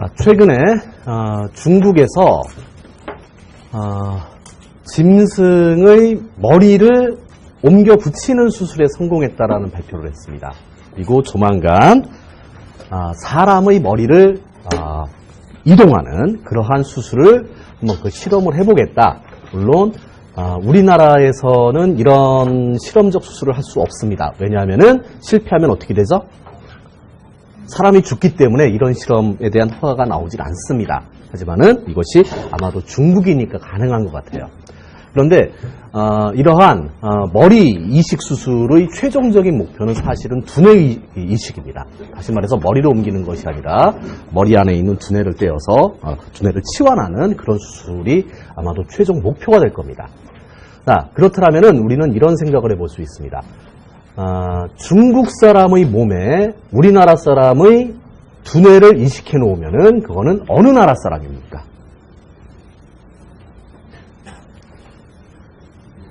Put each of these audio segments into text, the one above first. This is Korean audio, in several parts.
자, 최근에 어, 중국에서 어, 짐승의 머리를 옮겨 붙이는 수술에 성공했다라는 발표를 했습니다. 그리고 조만간 아, 사람의 머리를 아, 이동하는 그러한 수술을 한번 그 실험을 해보겠다. 물론 아, 우리나라에서는 이런 실험적 수술을 할 수 없습니다. 왜냐하면은 실패하면 어떻게 되죠? 사람이 죽기 때문에 이런 실험에 대한 허가가 나오질 않습니다. 하지만은 이것이 아마도 중국이니까 가능한 것 같아요. 그런데 어, 이러한 어, 머리 이식 수술의 최종적인 목표는 사실은 두뇌 이- 이식입니다. 다시 말해서 머리를 옮기는 것이 아니라 머리 안에 있는 두뇌를 떼어서 어, 두뇌를 치환하는 그런 수술이 아마도 최종 목표가 될 겁니다. 자, 그렇다면은 우리는 이런 생각을 해볼 수 있습니다. 아, 중국 사람의 몸에 우리나라 사람의 두뇌를 이식해 놓으면은 그거는 어느 나라 사람입니까?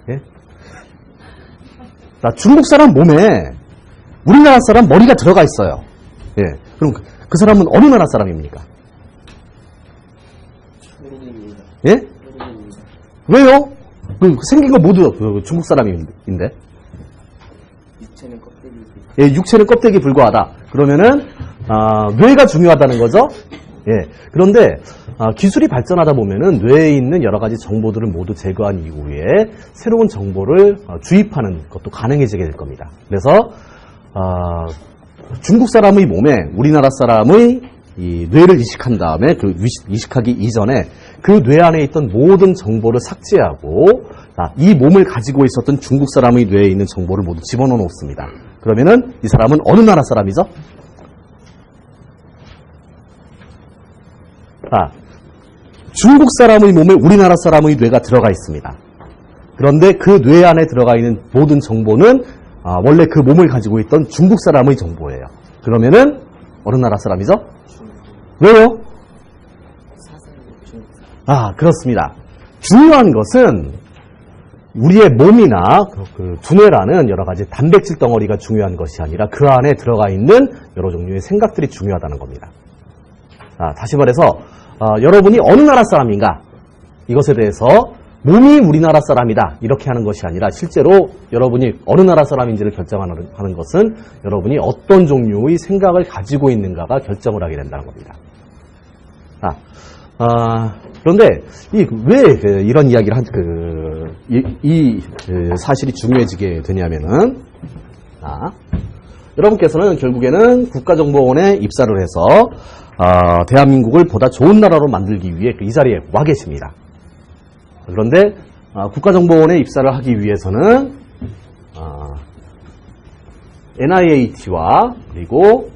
예? 자, 중국 사람 몸에 우리나라 사람 머리가 들어가 있어요. 예. 그럼 그, 그 사람은 어느 나라 사람입니까? 예? 왜요? 그 생긴 거 모두 그 중국 사람인데. 예, 육체는 껍데기 불과하다. 그러면은 아, 뇌가 중요하다는 거죠. 예. 그런데 아, 기술이 발전하다 보면은 뇌에 있는 여러 가지 정보들을 모두 제거한 이후에 새로운 정보를 어, 주입하는 것도 가능해지게 될 겁니다. 그래서 아, 중국 사람의 몸에 우리나라 사람의 이 뇌를 이식한 다음에 그 이식하기 이전에 그 뇌 안에 있던 모든 정보를 삭제하고 아, 이 몸을 가지고 있었던 중국 사람의 뇌에 있는 정보를 모두 집어넣어 놓습니다. 그러면은 이 사람은 어느 나라 사람이죠? 아, 중국 사람의 몸에 우리나라 사람의 뇌가 들어가 있습니다. 그런데 그 뇌 안에 들어가 있는 모든 정보는 아, 원래 그 몸을 가지고 있던 중국 사람의 정보예요. 그러면은 어느 나라 사람이죠? 왜요? 아, 그렇습니다. 중요한 것은 우리의 몸이나 그, 그 두뇌라는 여러 가지 단백질 덩어리가 중요한 것이 아니라 그 안에 들어가 있는 여러 종류의 생각들이 중요하다는 겁니다. 아, 다시 말해서 어, 여러분이 어느 나라 사람인가 이것에 대해서 몸이 우리나라 사람이다 이렇게 하는 것이 아니라 실제로 여러분이 어느 나라 사람인지를 결정하는 하는 것은 여러분이 어떤 종류의 생각을 가지고 있는가가 결정을 하게 된다는 겁니다. 아, 아, 그런데 이 왜 이런 이야기를 한 그 이, 이, 그 사실이 중요해지게 되냐면은 아, 여러분께서는 결국에는 국가정보원에 입사를 해서 아, 대한민국을 보다 좋은 나라로 만들기 위해 그이 자리에 와 계십니다. 그런데 아, 국가정보원에 입사를 하기 위해서는 아, NIAT와 그리고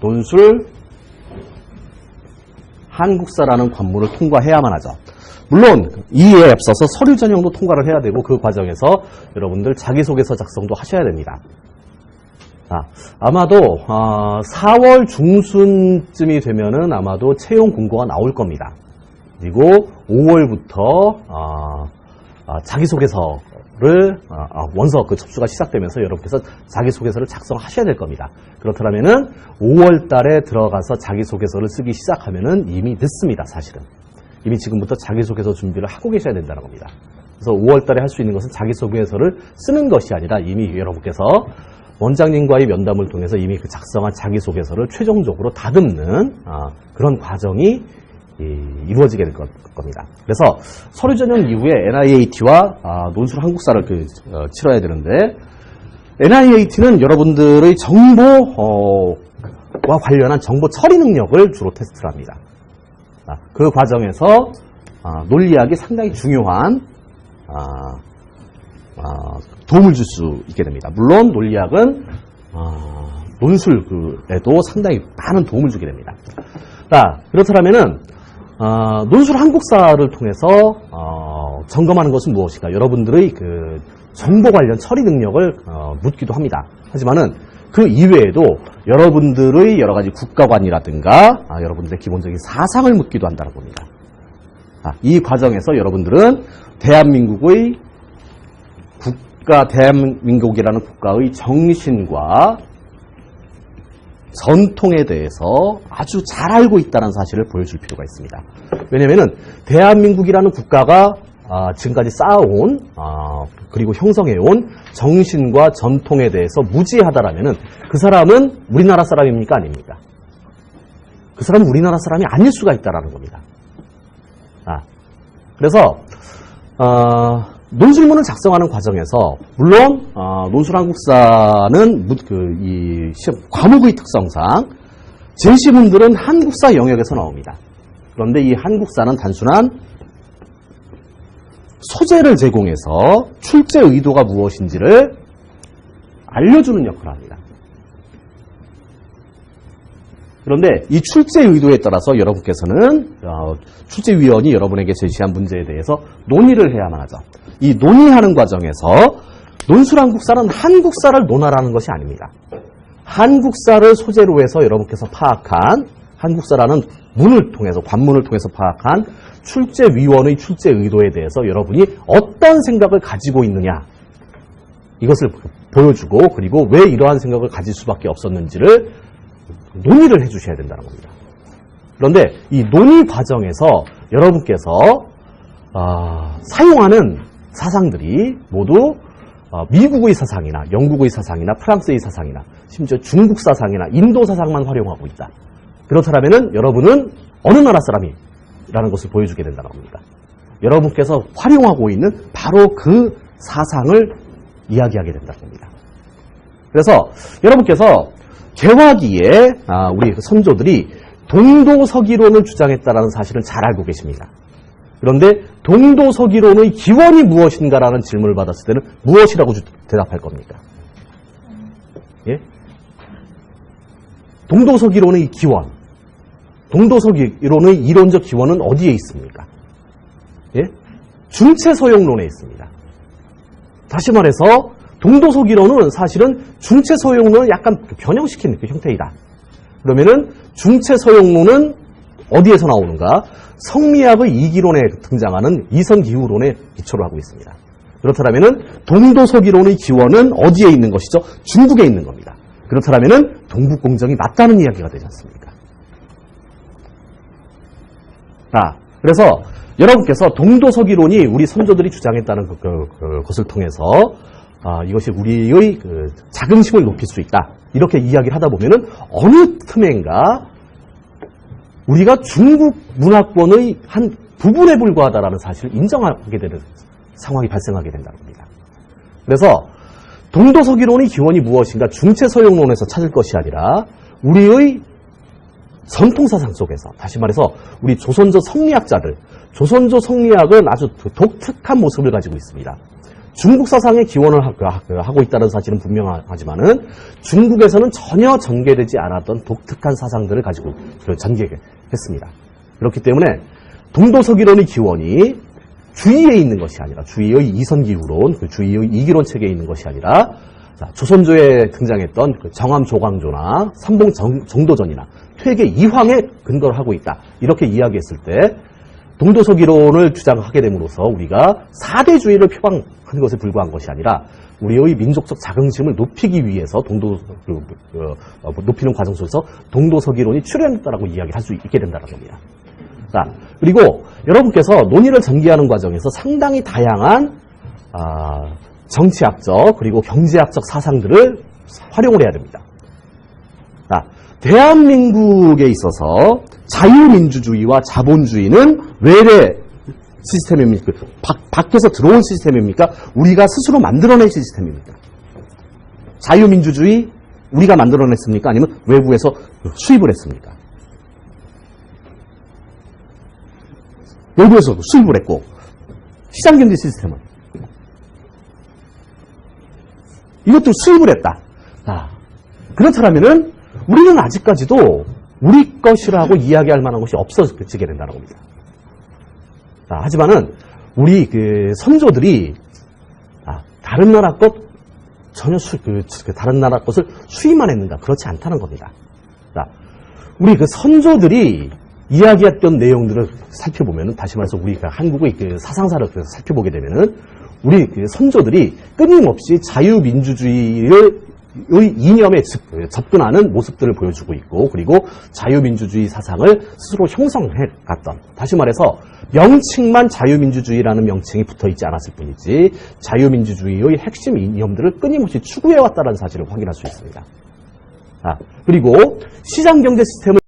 논술 한국사라는 관문을 통과해야만 하죠. 물론 이에 앞서서 서류 전형도 통과를 해야 되고 그 과정에서 여러분들 자기소개서 작성도 하셔야 됩니다. 아, 아마도 어, 4월 중순쯤이 되면은 아마도 채용 공고가 나올 겁니다. 그리고 5월부터 어, 자기소개서 를 어, 어, 원서 그 접수가 시작되면서 여러분께서 자기소개서를 작성하셔야 될 겁니다. 그렇다면은 5월 달에 들어가서 자기소개서를 쓰기 시작하면은 이미 늦습니다, 사실은. 이미 지금부터 자기소개서 준비를 하고 계셔야 된다는 겁니다. 그래서 5월 달에 할 수 있는 것은 자기소개서를 쓰는 것이 아니라 이미 여러분께서 원장님과의 면담을 통해서 이미 그 작성한 자기소개서를 최종적으로 다듬는 아, 그런 과정이 이, 루어지게될 것- 겁니다. 그래서 서류 전형 이후에 NIAT와 아, 논술 한국사를 그, 어, 치러야 되는데 NIAT는 여러분들의 정보와 관련한 정보 처리 능력을 주로 테스트를 합니다. 아, 그 과정에서 아, 논리학이 상당히 중요한 도움을 줄 수 있게 됩니다. 물론 논리학은 아, 논술에도 상당히 많은 도움을 주게 됩니다. 자, 그렇다면은 아, 논술 한국사를 통해서 어, 점검하는 것은 무엇인가? 여러분들의 그 정보 관련 처리 능력을 어, 묻기도 합니다. 하지만은 그 이외에도 여러분들의 여러 가지 국가관이라든가 아, 여러분들의 기본적인 사상을 묻기도 한다는 겁니다. 아, 이 과정에서 여러분들은 대한민국의 국가 대한민국이라는 국가의 정신과 전통에 대해서 아주 잘 알고 있다는 사실을 보여줄 필요가 있습니다. 왜냐하면 대한민국이라는 국가가 아, 지금까지 쌓아온 아, 그리고 형성해온 정신과 전통에 대해서 무지하다라면은 그 사람은 우리나라 사람입니까 아닙니까? 그 사람은 우리나라 사람이 아닐 수가 있다라는 겁니다. 아, 그래서 어, 논술문을 작성하는 과정에서 물론 어, 논술한국사는 무- 그, 이 시험 과목의 특성상 제시문들은 한국사 영역에서 나옵니다. 그런데 이 한국사는 단순한 소재를 제공해서 출제 의도가 무엇인지를 알려주는 역할을 합니다. 그런데 이 출제 의도에 따라서 여러분께서는 어, 출제위원이 여러분에게 제시한 문제에 대해서 논의를 해야만 하죠. 이 논의하는 과정에서 논술한국사는 한국사를 논하라는 것이 아닙니다. 한국사를 소재로 해서 여러분께서 파악한 한국사라는 문을 통해서 관문을 통해서 파악한 출제위원의 출제 의도에 대해서 여러분이 어떤 생각을 가지고 있느냐 이것을 보여주고 그리고 왜 이러한 생각을 가질 수밖에 없었는지를 논의를 해주셔야 된다는 겁니다. 그런데 이 논의 과정에서 여러분께서 아, 사용하는 사상들이 모두 어, 미국의 사상이나 영국의 사상이나 프랑스의 사상이나 심지어 중국 사상이나 인도 사상만 활용하고 있다. 그렇다면 여러분은 어느 나라 사람이라는 것을 보여주게 된다는 겁니다. 여러분께서 활용하고 있는 바로 그 사상을 이야기하게 된다는 겁니다. 그래서 여러분께서 개화기에 아, 우리 그 선조들이 동도서기론을 주장했다는 사실을 잘 알고 계십니다. 그런데 동도서기론의 기원이 무엇인가라는 질문을 받았을 때는 무엇이라고 주- 대답할 겁니까? 예? 동도서기론의 기원, 동도서기론의 이론적 기원은 어디에 있습니까? 예? 중체서용론에 있습니다. 다시 말해서 동도서기론은 사실은 중체서용론을 약간 변형시킨 그 형태이다. 그러면은 중체서용론은 어디에서 나오는가? 성미학의 이기론에 등장하는 이선기후론에 기초로 하고 있습니다. 그렇다면은 동도서기론의 기원은 어디에 있는 것이죠? 중국에 있는 겁니다. 그렇다면은 동북공정이 맞다는 이야기가 되지 않습니까? 아, 그래서 여러분께서 동도서기론이 우리 선조들이 주장했다는 그, 그- 그 것을 통해서 아, 이것이 우리의 그 자긍심을 높일 수 있다. 이렇게 이야기를 하다 보면은 어느 틈엔가 우리가 중국 문화권의 한 부분에 불과하다라는 사실을 인정하게 되는 상황이 발생하게 된다는 겁니다. 그래서 동도서기론의 기원이 무엇인가 중체서용론에서 찾을 것이 아니라 우리의 전통사상 속에서 다시 말해서 우리 조선조 성리학자들 조선조 성리학은 아주 독특한 모습을 가지고 있습니다. 중국 사상의 기원을 하- 그- 하고 있다는 사실은 분명하지만은 중국에서는 전혀 전개되지 않았던 독특한 사상들을 가지고 그 전개했습니다. 그렇기 때문에 동도서기론의 기원이 주위에 있는 것이 아니라 주위의 이선기후론, 그 주위의 이기론 체계에 있는 것이 아니라 자, 조선조에 등장했던 그 정암 조광조나 삼봉 정, 정도전이나 퇴계 이황에 근거를 하고 있다. 이렇게 이야기했을 때 동도서기론을 주장하게 됨으로써 우리가 사대주의를 표방하는 것에 불과한 것이 아니라 우리의 민족적 자긍심을 높이기 위해서 동도 그, 그, 어, 높이는 과정 속에서 동도서기론이 출현했다라고 이야기를 할 수 있게 된다는 겁니다. 자, 그리고 여러분께서 논의를 전개하는 과정에서 상당히 다양한 아, 정치학적 그리고 경제학적 사상들을 활용을 해야 됩니다. 자, 대한민국에 있어서 자유민주주의와 자본주의는 외래 시스템입니까? 밖, 밖에서 들어온 시스템입니까? 우리가 스스로 만들어낸 시스템입니까? 자유민주주의 우리가 만들어냈습니까? 아니면 외부에서 수입을 했습니까? 외부에서 수입을 했고 시장경제 시스템은 이것도 수입을 했다. 아, 그렇다면은 우리는 아직까지도 우리 것이라고 이야기할 만한 것이 없어지게 된다는 겁니다. 자, 하지만은 우리 그 선조들이 아, 다른 나라 것 전혀 수, 그, 그 다른 나라 것을 수입만 했는가 그렇지 않다는 겁니다. 자, 우리 그 선조들이 이야기했던 내용들을 살펴보면은 다시 말해서 우리가 한국의 그 사상사를 그 살펴보게 되면은 우리 그 선조들이 끊임없이 자유민주주의를 이 이념에 접- 접근하는 모습들을 보여주고 있고 그리고 자유민주주의 사상을 스스로 형성해 갔던 다시 말해서 명칭만 자유민주주의라는 명칭이 붙어 있지 않았을 뿐이지 자유민주주의의 핵심 이념들을 끊임없이 추구해 왔다는 사실을 확인할 수 있습니다. 아, 그리고 시장경제 시스템을